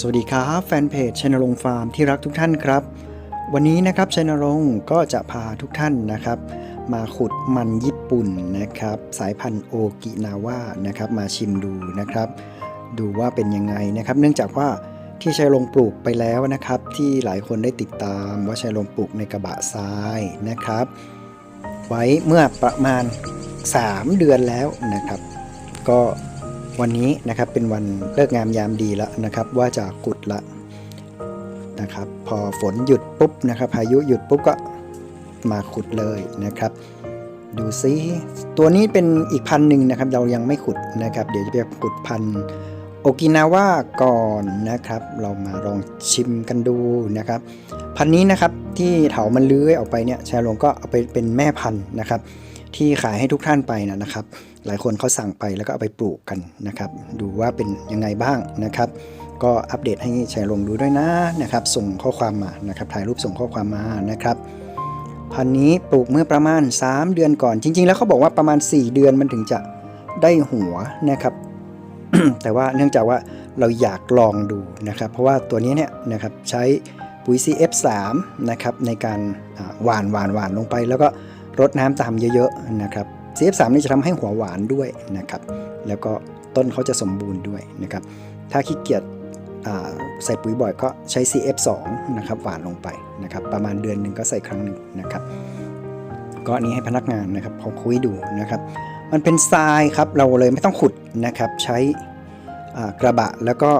สวัสดีครับแฟนเพจชัยนรงฟาร์มที่รักทุกท่านครับ วันนี้นะครับชัยนรงก็จะพาทุกท่านนะครับ มาขุดมันญี่ปุ่นนะครับ สายพันธุ์โอกินาวานะครับ มาชิมดูนะครับ ดูว่าเป็นยังไงนะครับ เนื่องจากว่าที่ชัยรงปลูกไปแล้วนะครับ ที่หลายคนได้ติดตามว่าชัยรงปลูกในกระบะทรายนะครับ ไว้เมื่อประมาณ 3 เดือนแล้วนะครับ ก็ วันนี้นะครับเป็นวันเลิกงามยามดีแล้วนะครับ ว่าจะกุดละนะครับ พอฝนหยุดปุ๊บนะครับพายุหยุดปุ๊บก็มาขุดเลยนะครับ ดูซิตัวนี้เป็นอีกพันหนึ่งนะครับ เรายังไม่ขุดนะครับ เดี๋ยวจะไปขุดพันโอกินาวาก่อนนะครับ เรามาลองชิมกันดูนะครับ พันนี้นะครับที่เถามันเลื้อยออกไปเนี่ยชาลงก็เอาไปเป็นแม่พันธุ์นะครับ ที่ขายให้ทุกท่านไปนะนะครับ หลายคนเขาสั่งไปแล้วก็เอาไปปลูกกันนะครับ ดูว่าเป็นยังไงบ้างนะครับ ก็อัปเดตให้แชร์ลงดูด้วยนะนะครับ ส่งข้อความมานะครับถ่ายรูปส่งข้อความมานะครับพันนี้ปลูกเมื่อประมาณ 3 เดือนก่อน จริง ๆ แล้วเขาบอกว่าประมาณ 4 เดือนมันถึงจะได้หัวนะครับ แต่ว่าเนื่องจากว่าเราอยากลองดูนะครับ เพราะว่าตัวนี้เนี่ยนะครับใช้ปุ๋ย CF3 นะครับในการหว่านหว่านหว่านลงไป แล้วก็ รดน้ำตามเยอะๆนะครับ CF3 นี่จะทำให้หัวหวานด้วยนะครับ แล้วก็ต้นเขาจะสมบูรณ์ด้วยนะครับ ถ้าขี้เกียจใส่ปุ๋ยบ่อยก็ใช้ CF2 นะครับหวานลงไปนะครับ ประมาณเดือนหนึ่งก็ใส่ครั้งหนึ่งนะครับ ก็อันนี้ให้พนักงานนะครับเขาคุยดูนะครับ มันเป็นทรายครับเราเลยไม่ต้องขุดนะครับ ใช้กระบะแล้วก็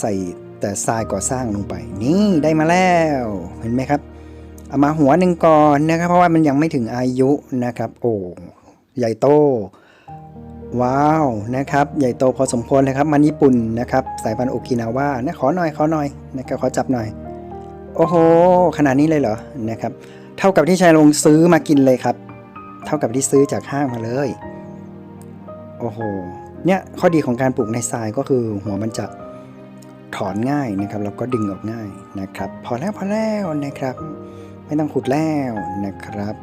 ใส่แต่ทรายก่อสร้างลงไป นี่ได้มาแล้วเห็นไหมครับ เอามาหัวหนึ่งก่อนนะครับ เพราะว่ามันยังไม่ถึงอายุนะครับ โอ้ใหญ่โต ว้าวนะครับ ใหญ่โตพอสมควรเลยครับมันญี่ปุ่นนะครับ สายพันธุ์โอกินาว่านะขอหน่อยขอหน่อยนะครับขอจับหน่อย โอ้โหขนาดนี้เลยเหรอนะครับ เท่ากับที่ชายลงซื้อมากินเลยครับ เท่ากับที่ซื้อจากห้างมาเลยโอ้โหเนี่ยข้อดีของการปลูกในทรายก็คือหัวมันจะถอนง่ายนะครับแล้วก็ดึงออกง่ายนะครับ พอแล้วพอแล้วนะครับ ไม่ต้องขุดแล้วนะครับ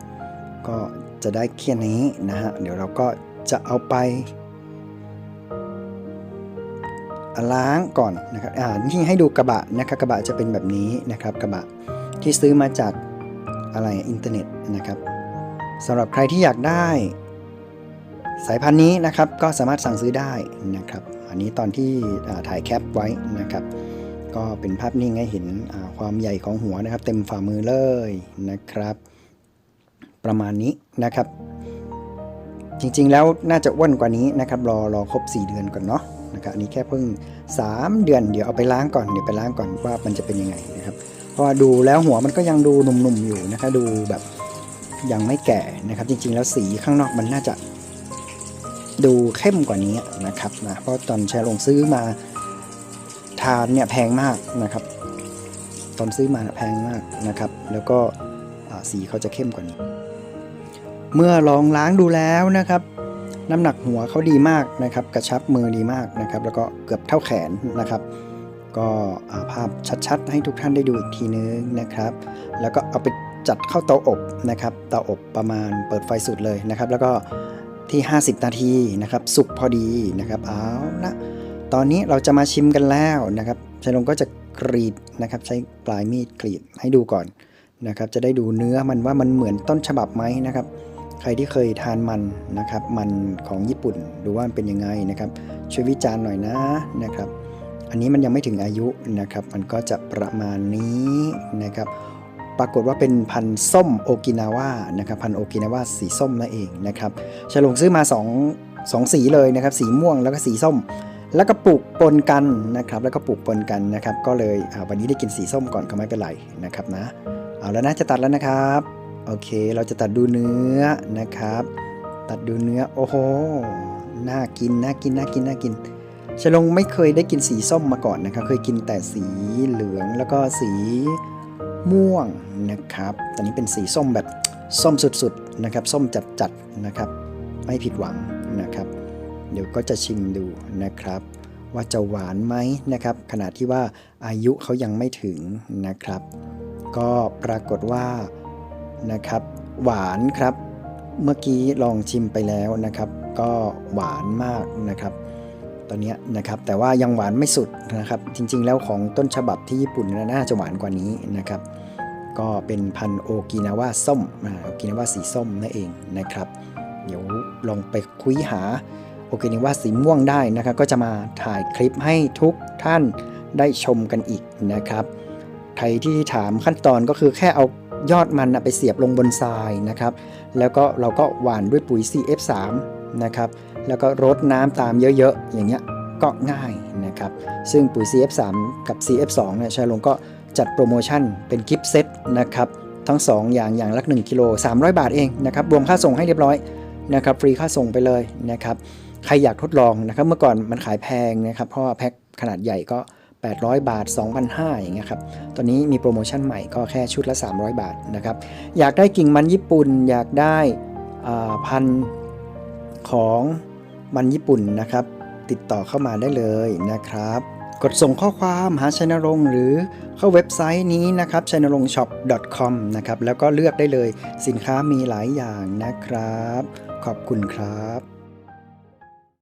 ก็จะได้แค่นี้นะฮะเดี๋ยวเราก็จะเอาไปล้างก่อนนะครับอ่านี่ให้ดูกระบะนะครับกระบะจะเป็นแบบนี้นะครับกระบะที่ซื้อมาจากอะไรอินเทอร์เน็ตนะครับสำหรับใครที่อยากได้ สายพันธุ์นี้นะครับก็สามารถสั่งซื้อได้นะครับ อันนี้ตอนที่ถ่ายแคปไว้นะครับ ก็เป็นภาพนิ่งให้เห็นความใหญ่ของหัวนะครับ เต็มฝ่ามือเลยนะครับ ประมาณนี้นะครับ จริงๆแล้วน่าจะอ้วนกว่านี้นะครับ รอรอครบ 4 เดือนก่อนเนาะนะครับอันนี้แค่เพิ่ง 3 เดือนเดี๋ยวเอาไปล้างก่อนเดี๋ยวไปล้างก่อนว่ามันจะเป็นยังไงนะครับเพราะว่าดูแล้วหัวมันก็ยังดูหนุ่มๆอยู่นะครับดูแบบยังไม่แก่นะครับ จริงๆแล้วสีข้างนอกมันน่าจะดูเข้มกว่านี้นะครับนะเพราะตอนแชร์ลงซื้อมา ทานเนี่ยแพงมากนะครับ ตอนซื้อมาแพงมากนะครับ แล้วก็สีเขาจะเข้มกว่านี้ เมื่อลองล้างดูแล้วนะครับ น้ำหนักหัวเขาดีมากนะครับ กระชับมือดีมากนะครับ แล้วก็เกือบเท่าแขนนะครับ ก็ภาพชัดๆ ให้ทุกท่านได้ดูอีกทีนึงนะครับ แล้วก็เอาไปจัดเข้าเตาอบนะครับเตาอบประมาณเปิดไฟสุดเลยนะครับ แล้วก็ที่ 50 นาทีนะครับ สุกพอดีนะครับเอาละ ตอนนี้เราจะมาชิมกันแล้วนะครับชายลงก็จะกรีดนะครับ ใช้ปลายมีดกรีดให้ดูก่อนนะครับ จะได้ดูเนื้อมันว่ามันเหมือนต้นฉบับไหมนะครับ ใครที่เคยทานมันนะครับ มันของญี่ปุ่นดูว่ามันเป็นยังไงนะครับ ช่วยวิจารณ์หน่อยนะนะครับ อันนี้มันยังไม่ถึงอายุนะครับ มันก็จะประมาณนี้นะครับ ปรากฏว่าเป็นพันธุ์ส้มโอกินาวานะครับ พันธุ์โอกินาวาสีส้มนั่นเองนะครับฉลงซื้อมา2 2สีเลยนะครับ สีม่วงแล้วก็สีส้ม แล้วก็ปลูกปนกันนะครับ แล้วก็ปลูกปนกันนะครับ ก็เลยวันนี้ได้กินสีส้มก่อนก็ไม่เป็นไรนะครับนะ เอาแล้วนะจะตัดแล้วนะครับ โอเค เราจะตัดดูเนื้อนะครับ ตัดดูเนื้อ โอ้โห น่ากิน น่ากิน น่ากิน น่ากินชลงไม่เคยได้กินสีส้มมาก่อนนะครับ เคยกินแต่สีเหลืองแล้วก็สีม่วงนะครับ ตอนนี้เป็นสีส้มแบบส้มสุดๆนะครับ ส้มจัดๆนะครับ ไม่ผิดหวังนะครับ เดี๋ยวก็จะชิมดูนะครับ ว่าจะหวานไหมนะครับ ขณะที่ว่าอายุเขายังไม่ถึงนะครับ ก็ปรากฏว่านะครับ หวานครับ เมื่อกี้ลองชิมไปแล้วนะครับ ก็หวานมากนะครับตอนนี้นะครับแต่ว่ายังหวานไม่สุดนะครับ จริงๆแล้วของต้นฉบับที่ญี่ปุ่นน่าจะหวานกว่านี้นะครับ ก็เป็นพันโอกินาวาส้มโอกินาวาสีส้มนั่นเองนะครับ เดี๋ยวลองไปคุยหา โอกินาวาสีม่วงได้นะครับก็จะมาถ่ายคลิปให้ทุกท่านได้ชมกันอีกนะครับใครที่ถามขั้นตอนก็คือแค่เอายอดมันนะไปเสียบลงบนทรายนะครับ แล้วก็เราก็หว่านด้วยปุ๋ย CF3 นะครับ แล้วก็รดน้ำตามเยอะๆ อย่างเงี้ยก็ง่ายนะครับ ซึ่งปุ๋ย CF3 กับ CF2 เนี่ยชายลงก็จัดโปรโมชั่นเป็นกิฟต์เซตนะครับ ทั้ง 2 อย่างอย่างละ1กิโล300 บาทเองนะครับ รวมค่าส่งให้เรียบร้อยนะครับ ฟรีค่าส่งไปเลยนะครับ ใครอยากทดลองนะครับ เมื่อก่อนมันขายแพงนะครับ เพราะว่าแพ็คขนาดใหญ่ก็ 800 บาท 2,500อย่างเงี้ยครับ ตอนนี้มีโปรโมชั่นใหม่ก็แค่ชุดละ 300 บาทนะครับ อยากได้กิ่งมันญี่ปุ่น อยากได้พันของมันญี่ปุ่นนะครับ ติดต่อเข้ามาได้เลยนะครับ กดส่งข้อความหาชัยนรงค์หรือเข้าเว็บไซต์นี้นะครับชัยนรงช็อป .com นะครับ แล้วก็เลือกได้เลยสินค้ามีหลายอย่างนะครับ ขอบคุณครับ